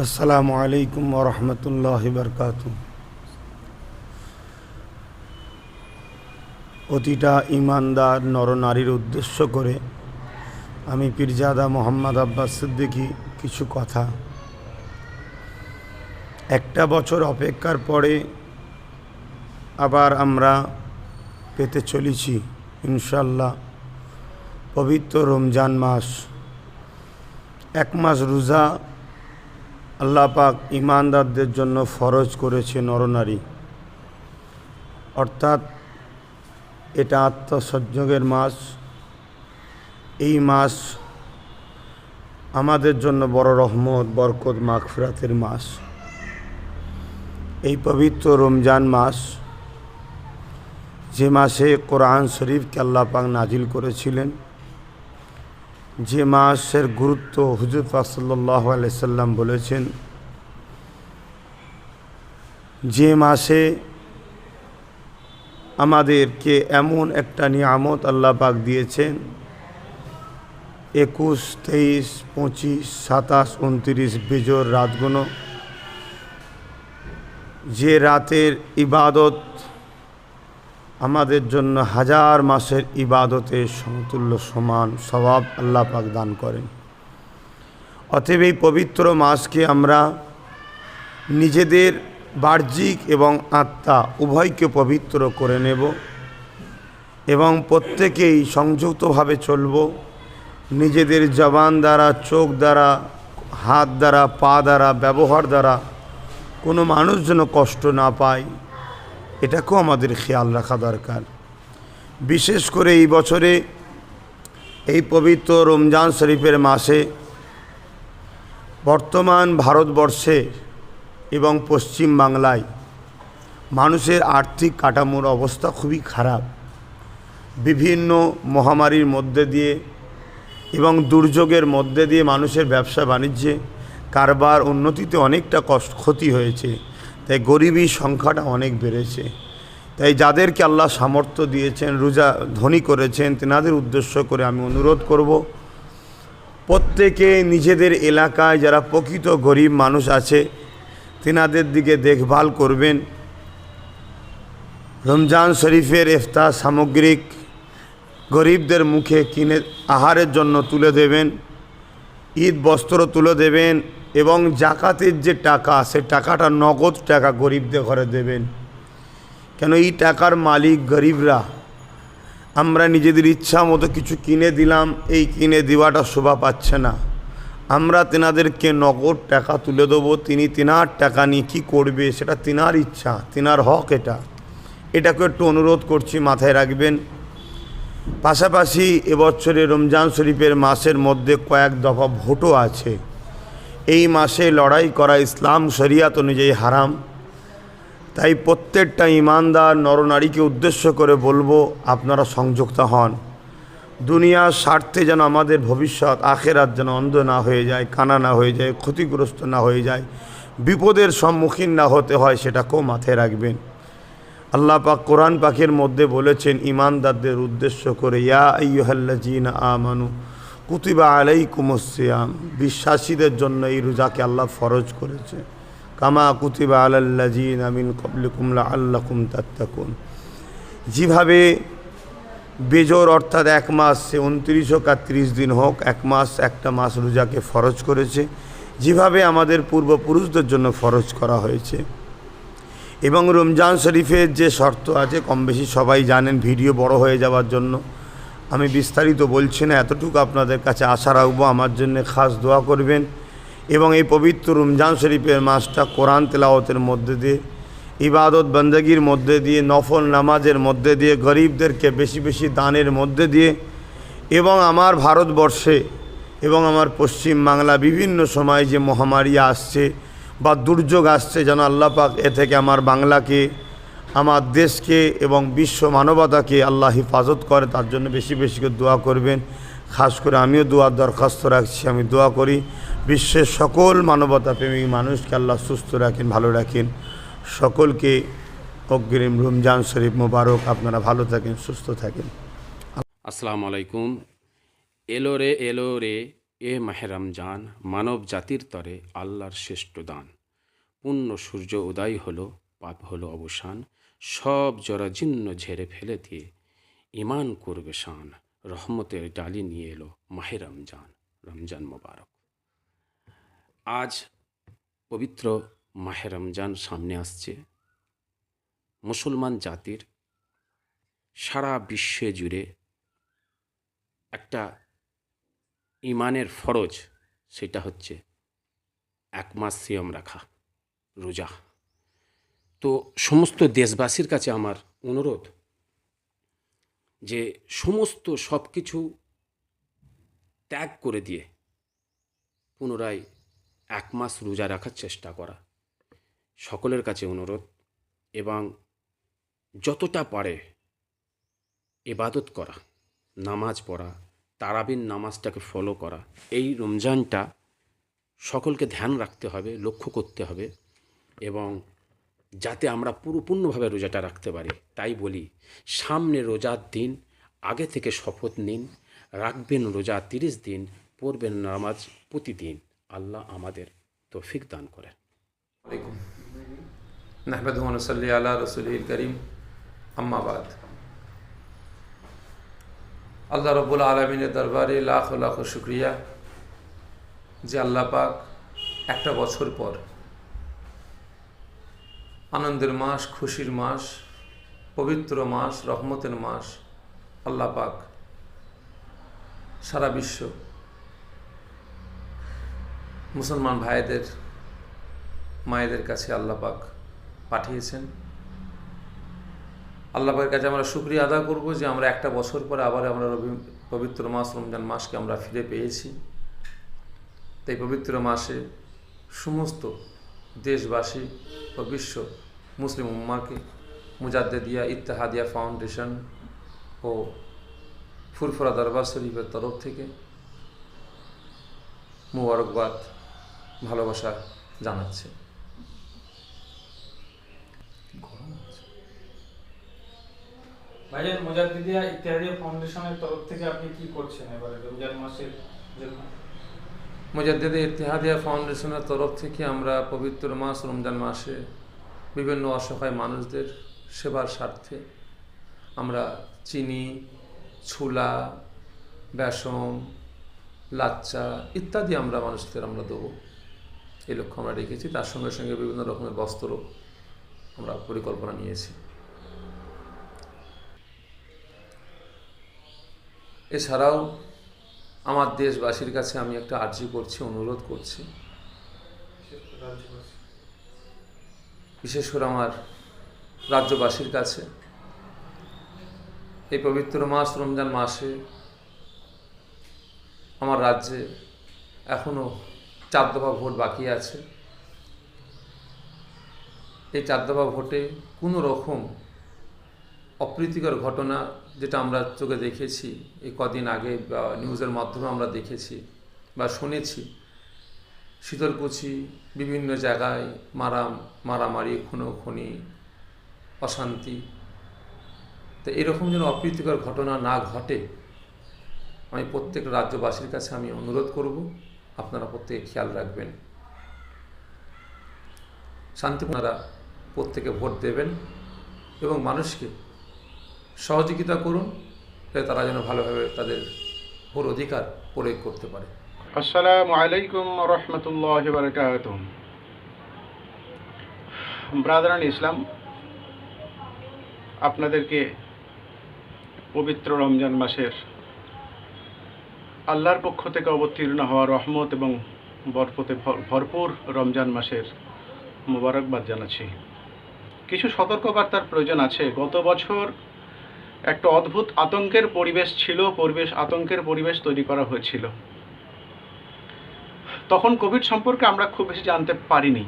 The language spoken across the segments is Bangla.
আসসালামু আলাইকুম ওরহমতুল্লাহ বরকাত প্রতিটা ইমানদার নরনারীর উদ্দেশ্য করে আমি পীরজাদা মোহাম্মদ আব্বাস সিদ্দিকী কিছু কথা। একটা বছর অপেক্ষার পরে আবার আমরা পেতে চলেছি ইনশাল্লাহ পবিত্র রমজান মাস। এক মাস রোজা আল্লাহ পাক ইমানদারদের জন্য ফরজ করেছে নরনারী। অর্থাৎ এটা আত্মসংযোগের মাস। এই মাস আমাদের জন্য বড় রহমত, বরকত, মাগফিরাতের মাস। এই পবিত্র রমজান মাস, যে মাসে কোরআন শরীফকে আল্লাহ পাক নাজিল করেছিলেন যে মাসের গুরুত্ব হুজুর পাক সাল্লাহ আলাইসাল্লাম বলেছেন, যে মাসে আমাদেরকে এমন একটা নিয়ামত আল্লাহ পাক দিয়েছেন, একুশ, তেইশ, পঁচিশ, সাতাশ, উনত্রিশ বেজোর রাতগুলো, যে রাতের ইবাদত আমাদের জন্য হাজার মাসের ইবাদতের সমতুল্য সমান স্বভাব আল্লাহ পাক দান করেন। অতএব এই পবিত্র মাসকে আমরা নিজেদের বাহ্যিক এবং আত্মা উভয়কে পবিত্র করে নেব এবং প্রত্যেকেই সংযুক্তভাবে চলব। নিজেদের জবান দ্বারা, চোখ দ্বারা, হাত দ্বারা, পা দ্বারা, ব্যবহার দ্বারা কোনো মানুষ যেন কষ্ট না পায়। এটাকেও আমাদের খেয়াল রাখা দরকার। বিশেষ করে এই বছরে এই পবিত্র রমজান শরীফের মাসে বর্তমান ভারতবর্ষে এবং পশ্চিম বাংলায় মানুষের আর্থিক কাঠামোর অবস্থা খুবই খারাপ। বিভিন্ন মহামারীর মধ্যে দিয়ে এবং দুর্যোগের মধ্যে দিয়ে মানুষের ব্যবসা বাণিজ্যে কারবার উন্নতিতে অনেকটা কষ্ট ক্ষতি হয়েছে। তাই গরিবী সংখ্যাটা অনেক বেড়েছে। তাই যাদেরকে আল্লাহ সামর্থ্য দিয়েছেন, রোজা ধনী করেছেন, তেনাদের উদ্দেশ্য করে আমি অনুরোধ করব, প্রত্যেকে নিজেদের এলাকায় যারা প্রকৃত গরিব মানুষ আছে, তেনাদের দিকে দেখভাল করবেন। রমজান শরীফের ইফতার সামগ্রিক গরিবদের মুখে কিনে, আহারের জন্য তুলে দেবেন, ঈদ বস্ত্র তুলে দেবেন এবং জাকাতের যে টাকা, সে টাকাটা নগদ টাকা গরিবদের ঘরে দেবেন। কেন এই টাকার মালিক গরিবরা? আমরা নিজেদের ইচ্ছা মতো কিছু কিনে দিলাম, এই কিনে দেওয়াটা শোভা পাচ্ছে না। আমরা তেনাদেরকে নগদ টাকা তুলে দেবো, তিনি তিনার টাকা নিয়ে কী করবে, সেটা তিনার ইচ্ছা, তিনার হক এটা। এটাকে একটু অনুরোধ করছি, মাথায় রাখবেন। পাশাপাশি এবছরে রমজান শরীফের মাসের মধ্যে কয়েক দফা ভোটও আছে। এই মাসে লড়াই করা ইসলাম শরিয়াত অনুযায়ী হারাম। তাই প্রত্যেকটা ইমানদার, নরনারীকে উদ্দেশ্য করে বলব, আপনারা সংযুক্ত হন। দুনিয়ার স্বার্থে যেন আমাদের ভবিষ্যৎ, আখেরাত যেন অন্ধ না হয়ে যায়, কানা না হয়ে যায়, ক্ষতিগ্রস্ত না হয়ে যায়, বিপদের সম্মুখীন না হতে হয় সেটাকেও মাথায় রাখবেন। আল্লাহ পাক কোরআন পাকের মধ্যে বলেছেন, ইমানদারদের উদ্দেশ্য করে, ইয়া আইয়ুহাল্লাজিন আমানু কুতিবা আলাই কুমসিয়াম বিশ্বাসীদের জন্য এই রোজাকে আল্লাহ ফরজ করেছে। কামা কুতিবা আলাল্লাজিন আমিন কবলিকুমলা আল্লাকুম তাত্তাকুন। যেভাবে বেজোর অর্থাৎ এক মাস, সে উনত্রিশ হোক আর ত্রিশ দিন হোক, এক মাস, একটা মাস রোজাকে ফরজ করেছে। যেভাবে আমাদের পূর্বপুরুষদের জন্য ফরজ করা হয়েছে। এবং রমজান শরীফের যে শর্ত আছে কম বেশি সবাই জানেন, ভিডিও বড় হয়ে যাওয়ার জন্য। আমি বিস্তারিত বলছি না, এতটুকু আপনাদের কাছে আশা রাখব, আমার জন্য খাস দোয়া করবেন। এবং এই পবিত্র রমজান শরীফের মাসটা কোরআন তেলাওয়াতের মধ্যে দিয়ে, ইবাদত বন্দগির মধ্যে দিয়ে, নফল নামাজের মধ্যে দিয়ে, গরিবদেরকে বেশি বেশি দানের মধ্যে দিয়ে, এবং আমার ভারতবর্ষে এবং আমার পশ্চিম বাংলা বিভিন্ন সময় যে মহামারী আসছে বা দুর্যোগ আসছে, যেন আল্লাহ পাক এ থেকে আমার বাংলাকে আমার দেশকে এবং বিশ্ব মানবতাকে আল্লাহ হিফাজত করে, তার জন্য বেশি বেশি করে দোয়া করবেন। খাস করে আমিও দোয়ার দরখাস্ত রাখছি। আমি দোয়া করি, বিশ্বের সকল মানবতা প্রেমিক মানুষকে আল্লাহ সুস্থ রাখেন, ভালো রাখেন। সকলকে অগ্রিম রমজান শরীফ মোবারক। আপনারা ভালো থাকেন, সুস্থ থাকেন। আসসালামু আলাইকুম। এলো রে এলো রে, এ মাহে রমজান, মানব জাতির তরে আল্লাহর শ্রেষ্ঠ দান। পূর্ণ সূর্য উদয় হলো, পাপ হলো অবসান। সব জরাজীর্ণ ঝেড়ে ফেলে দিয়ে ইমান করবে শান, রহমতের ডালি নিয়ে এলো মাহে রমজান রমজান মোবারক। আজ পবিত্র মাহে রমজান সামনে আসছে। মুসলমান জাতির সারা বিশ্বে জুড়ে একটা ইমানের ফরজ, সেটা হচ্ছে এক মাস সিয়ম রাখা, রোজা। তো সমস্ত দেশবাসীর কাছে আমার অনুরোধ যে সমস্ত সব কিছু ত্যাগ করে দিয়ে পুনরায় এক মাস রোজা রাখার চেষ্টা করা সকলের কাছে অনুরোধ এবং যতটা পারে এবাদত করা, নামাজ পড়া, তারাবিন নামাজটাকে ফলো করা। এই রমজানটা সকলকে ধ্যান রাখতে হবে, লক্ষ্য করতে হবে এবং যাতে আমরা পুরোপূর্ণভাবে রোজাটা রাখতে পারি। তাই বলি, সামনে রোজার দিন, আগে থেকে শপথ নিন, রাখবেন রোজা তিরিশ দিন, পড়বেন নামাজ প্রতিদিন। আল্লাহ আমাদের তৌফিক দান করেন। আলাইকুম। নাহমাদু ওয়া নুসাল্লি আলা রাসূলিল করিম। আম্মা আল্লাহ রব্বুল আলমিনের দরবারে লাখ লাখ শুক্রিয়া। যে আল্লাহ পাক একটা বছর পর আনন্দের মাস, খুশির মাস, পবিত্র মাস, রহমতের মাস। আল্লাহ পাক সারা বিশ্ব মুসলমান ভাইদের, মায়েদের কাছে আল্লাহ পাক পাঠিয়েছেন। আল্লাহ পাকের কাছে আমরা শুক্রিয়া আদা করব যে আমরা একটা বছর পরে আবার আমরা রবি- পবিত্র মাস, রমজান মাসকে আমরা ফিরে পেয়েছি। তাই পবিত্র মাসে সমস্ত দেশবাসী ও বিশ্ব মুসলিম উম্মাকে মুজাদ্দেদিয়া ইত্তেহাদিয়া ফাউন্ডেশন ও ফুরফুরা দরবার শরীফের তরফ থেকে মুবারকবাদ ভালোবাসা জানাচ্ছে। ভাইজান মোজাদ্দিদিয়া ইত্যাদি ফাউন্ডেশনের তরফ থেকে আপনি কি করছেন এবারে রমজান মাসের জন্য? মুজাদ্দেদে ইতিহাদিয়া ফাউন্ডেশনের তরফ থেকে আমরা পবিত্র মাস রমজান মাসে বিভিন্ন অসহায় মানুষদের সেবার স্বার্থে আমরা চিনি, ছোলা, বেসন, লাচ্চা ইত্যাদি আমরা মানুষদের আমরা দেবো। এই লক্ষ্য আমরা রেখেছি। তার সঙ্গে সঙ্গে বিভিন্ন রকমের বস্ত্র আমরা পরিকল্পনা নিয়েছি। এছাড়াও আমার দেশবাসীর কাছে আমি একটা আর্জি করছি, অনুরোধ করছি। বিশেষ করে আমার রাজ্যবাসীর কাছে। এই পবিত্র মাস রমজান মাসে আমার রাজ্যে এখনও চার দফা ভোট বাকি আছে। এই চার দফা ভোটে কোনো রকম অপ্রীতিকর ঘটনা যেটা আমরা চোখে দেখেছি, এই কদিন আগে বা নিউজের মাধ্যমে আমরা দেখেছি বা শুনেছি শীতলকুচি, বিভিন্ন জায়গায় মারা মারামারি, খুনোখুনি, অশান্তি। তো এরকম যেন অপ্রীতিকর ঘটনা না ঘটে, আমি প্রত্যেক রাজ্যবাসীর কাছে আমি অনুরোধ করব, আপনারা প্রত্যেকে খেয়াল রাখবেন। শান্তিপূর্ণরা প্রত্যেকে ভোট দেবেন এবং মানুষকে সহযোগিতা করুন তারা যেন ভালোভাবে তাদের ভোট অধিকার প্রয়োগ করতে পারে। আসসালামু আলাইকুম রহমতুল্লাহ বারকাত ব্রাদারান ইসলাম, আপনাদেরকে পবিত্র রমজান মাসের আল্লাহর পক্ষ থেকে অবতীর্ণ হওয়া রহমত এবং বরফতে ভর- ভরপুর রমজান মাসের মোবারকবাদ জানাচ্ছি। কিছু সতর্কবার্তার প্রয়োজন আছে। গত বছর একটা অদ্ভুত আতঙ্কের পরিবেশ ছিল, পরিবেশ, আতঙ্কের পরিবেশ তৈরি করা হয়েছিল। তখন কোভিড সম্পর্কে আমরা খুব বেশি জানতে পারিনি।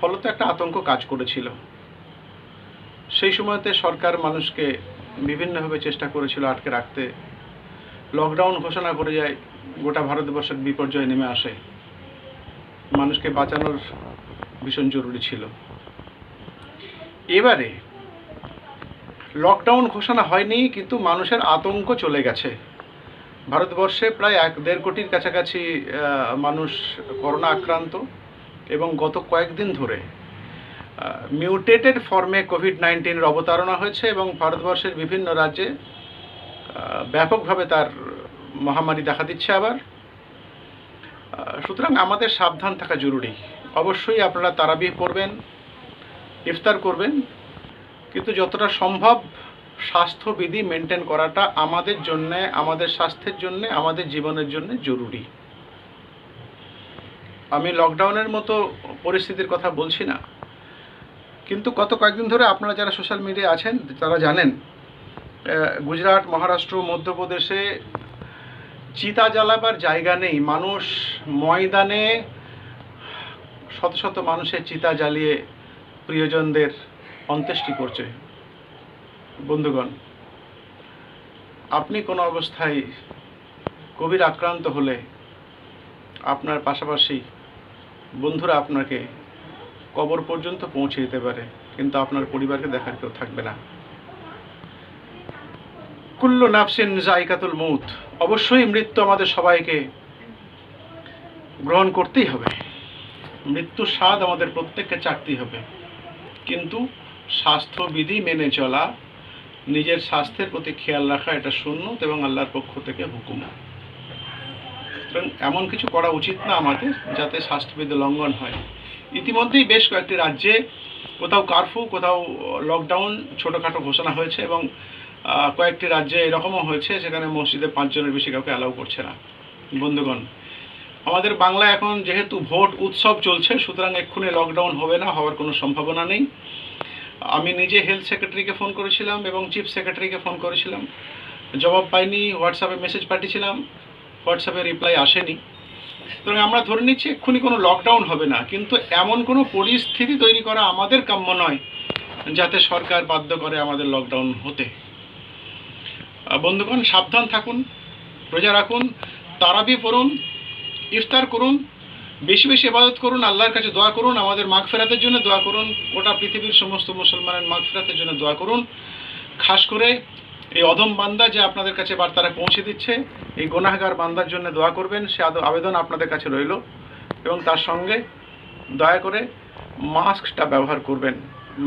ফলত একটা আতঙ্ক কাজ করেছিল। সেই সময়তে সরকার মানুষকে বিভিন্নভাবে চেষ্টা করেছিল আটকে রাখতে। লকডাউন ঘোষণা করে যায়, গোটা ভারতবর্ষের বিপর্যয় নেমে আসে। মানুষকে বাঁচানোর ভীষণ জরুরি ছিল। এবারে লকডাউন ঘোষণা হয়নি, কিন্তু মানুষের আতঙ্ক চলে গেছে। ভারতবর্ষে প্রায় এক দেড় কোটির কাছাকাছি মানুষ করোনা আক্রান্ত এবং গত কয়েকদিন ধরে মিউটেটেড ফর্মে কোভিড নাইন্টিনের অবতারণা হয়েছে এবং ভারতবর্ষের বিভিন্ন রাজ্যে ব্যাপকভাবে তার মহামারী দেখা দিচ্ছে আবার। সুতরাং আমাদের সাবধান থাকা জরুরি। অবশ্যই আপনারা তারাবিহ পড়বেন, ইফতার করবেন, কিন্তু যতটা সম্ভব স্বাস্থ্যবিধি মেনটেন করাটা আমাদের জন্যে, আমাদের স্বাস্থ্যের জন্যে, আমাদের জীবনের জন্য জরুরি। আমি লকডাউনের মতো পরিস্থিতির কথা বলছি না। কিন্তু গত কয়েকদিন ধরে আপনারা যারা সোশ্যাল মিডিয়া আছেন, তারা জানেন গুজরাট, মহারাষ্ট্র, মধ্যপ্রদেশে চিতা জ্বালাবার জায়গা নেই। মানুষ ময়দানে শত শত মানুষের চিতা জ্বালিয়ে প্রিয়জনদের অন্ত্যেষ্টি করছে। বন্ধুগণ, আপনি কোনো অবস্থায় কোভিড আক্রান্ত হলে আপনার পাশাপাশি বন্ধুরা আপনাকে কবর পর্যন্ত পৌঁছে দিতে পারে, কিন্তু আপনার পরিবারকে দেখার কেউ থাকবে না। কুল্লু নাফসিন জাইকাতুল মৌত অবশ্যই মৃত্যু আমাদের সবাইকে গ্রহণ করতেই হবে। মৃত্যুর স্বাদ আমাদের প্রত্যেককে চাকতেই হবে। কিন্তু স্বাস্থ্যবিধি মেনে চলা নিজের স্বাস্থ্যের প্রতি খেয়াল রাখা এটা সুন্নত এবং আল্লাহর পক্ষ থেকে হুকুম। সুতরাং এমন কিছু করা উচিত না আমাদের যাতে স্বাস্থ্যবিধি লঙ্ঘন হয়। ইতিমধ্যেই বেশ কয়েকটি রাজ্যে কোথাও কারফিউ কোথাও লকডাউন ছোটোখাটো ঘোষণা হয়েছে এবং কয়েকটি রাজ্যে এরকমও হয়েছে সেখানে মসজিদে পাঁচজনের বেশি কাউকে অ্যালাউ করছে না। বন্ধুগণ, আমাদের বাংলা এখন যেহেতু ভোট উৎসব চলছে, সুতরাং এক্ষুনি লকডাউন হবে না হওয়ার কোনো সম্ভাবনা নেই। আমি নিজে হেলথ সেক্রেটারিকে ফোন করেছিলাম এবং চিফ সেক্রেটারিকে ফোন করেছিলাম। জবাব পাইনি হোয়াটসঅ্যাপে মেসেজ পাঠিয়েছিলাম হোয়াটসঅ্যাপে রিপ্লাই আসেনি। সুতরাং আমরা ধরে নিচ্ছি এক্ষুনি কোনো লকডাউন হবে না, কিন্তু এমন কোনো পরিস্থিতি তৈরি করা আমাদের কাম্য নয়, যাতে সরকার বাধ্য করে আমাদের লকডাউন হতে। বন্ধুগণ, সাবধান থাকুন, রোজা রাখুন, তারাবি পড়ুন, ইফতার করুন বেশি বেশি ইবাদত করুন, আল্লাহর কাছে দোয়া করুন, আমাদের মাঘ ফেরাতের জন্য দোয়া করুন, গোটা পৃথিবীর সমস্ত মুসলমানের মাঘ ফেরাতের জন্য দোয়া করুন। খাস করে এই অধম বান্দা যে আপনাদের কাছে বার্তারা পৌঁছে দিচ্ছে, এই গোনাহগার বান্দার জন্য দোয়া করবেন, সে আবেদন আপনাদের কাছে রইল। এবং তার সঙ্গে দয়া করে মাস্কটা ব্যবহার করবেন,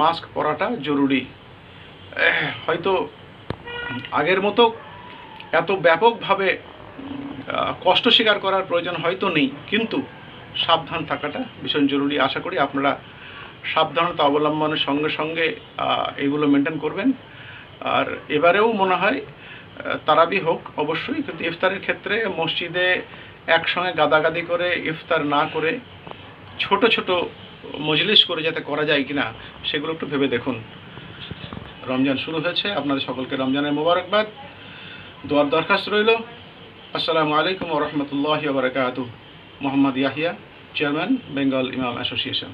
মাস্ক পরাটা জরুরি। হয়তো আগের মতো এত ব্যাপকভাবে কষ্ট স্বীকার করার প্রয়োজন হয়তো নেই, কিন্তু সাবধান থাকাটা ভীষণ জরুরি। আশা করি আপনারা সাবধানতা অবলম্বনের সঙ্গে সঙ্গে এগুলো মেনটেন করবেন। আর এবারেও মনে হয় তারাবি হোক, অবশ্যই। কিন্তু ইফতারের ক্ষেত্রে মসজিদে একসঙ্গে গাদাগাদি করে, ইফতার না করে, ছোট ছোট মজলিস করে যাতে করা যায় কিনা, সেগুলো একটু ভেবে দেখুন। রমজান শুরু হয়েছে। আপনাদের সকলকে রমজানের মোবারকবাদ। দোয়ার দরখাস্ত রইল। আসসালামু আলাইকুম ওরহমতুল্লাহ বারকাত মোহাম্মদ ইয়াহিয়া চেয়ারম্যান বেঙ্গল ইমাম অ্যাসোসিয়েশন।